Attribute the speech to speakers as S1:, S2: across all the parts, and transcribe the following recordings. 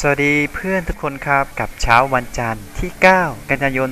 S1: สวัสดีเพื่อนทุกคนครับกับเช้าวันจันทร์ที่ 9 กันยายน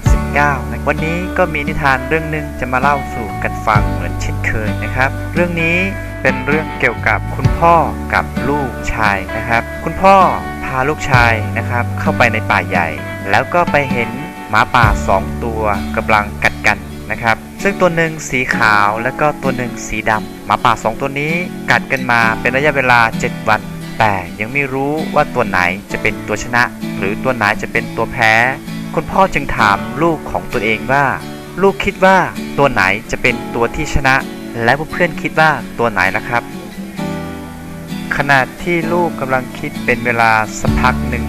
S1: 2019นะวันนี้ก็มีนิทานเรื่องหนึ่งจะมาเล่าสู่กันฟังเหมือนเช่นเคยนะครับ เรื่องนี้เป็นเรื่องเกี่ยวกับคุณพ่อกับลูกชายนะครับ คุณพ่อพาลูกชายนะครับ เข้าไปในป่าใหญ่ แล้วก็ไปเห็นหมาป่าสองตัวกำลังกัดกันนะครับซึ่งตัวหนึ่งสีขาวแล้วก็ตัวหนึ่งสีดำหมาป่าสองตัวนี้กัดกันมาเป็นระยะเวลา 7 วัน แต่ยังไม่รู้ว่าตัวไหนจะเป็นตัวชนะ หรือตัวไหนจะเป็นตัวแพ้ คุณพ่อจึงถามลูกของตัวเองว่า ลูกคิดว่าตัวไหนจะเป็นตัวที่ชนะ และเพื่อนๆคิดว่าตัวไหนล่ะครับ ขณะที่ลูกกำลังคิดเป็นเวลาสักพักหนึ่ง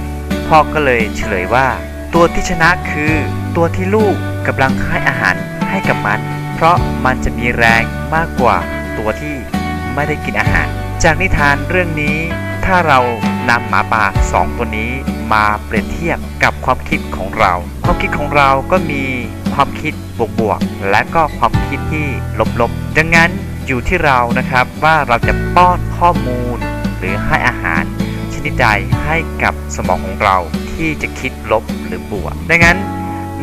S1: พ่อก็เลยเฉลยว่า ตัวที่ชนะคือ ตัวที่ลูกกำลังให้อาหารให้กับมัน เพราะมันจะมีแรงมากกว่าตัวที่ไม่ได้กินอาหาร จากนิทานเรื่องนี้ ถ้าเรานำหมาป่าสองตัวนี้มาเปรียบเทียบกับความคิดของเรา ความคิดของเราก็มีความคิดบวกๆ และก็ความคิดที่ลบๆ ดังนั้นอยู่ที่เรานะครับว่าเราจะป้อนข้อมูล หรือให้อาหารชนิดใดให้กับสมองของเราที่จะคิดลบหรือบวก ดังนั้น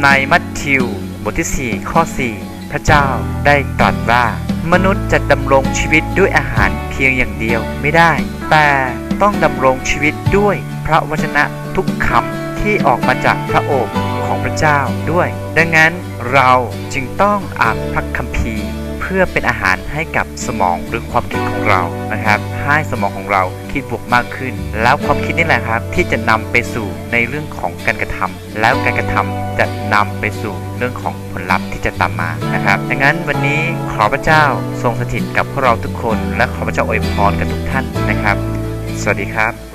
S1: ในมัทธิวบทที่ 4 ข้อ 4 พระเจ้าได้ตรัสว่า มนุษย์จะดำรงชีวิตด้วยอาหารเพียงอย่างเดียวไม่ได้ แต่ ต้องดำรงชีวิตด้วยพระวจนะทุกคำที่ออกมาจากพระโอษฐ์ของพระเจ้าด้วย ดังนั้นเราจึงต้องอ่านพระคัมภีร์ เพื่อเป็นอาหารให้กับสมองหรือความคิดของเรานะครับ ให้สมองของเราคิดบวกมากขึ้น แล้วความคิดนี่แหละครับ ที่จะนำไปสู่ในเรื่องของการกระทำแล้วการกระทำจะนำไปสู่เรื่องของผลลัพธ์ที่จะตามมานะครับดังนั้นวันนี้ขอพระเจ้าทรงสถิตกับพวกเราทุกคน และขอพระเจ้าอวยพรกับทุกท่านนะครับ สวัสดีครับ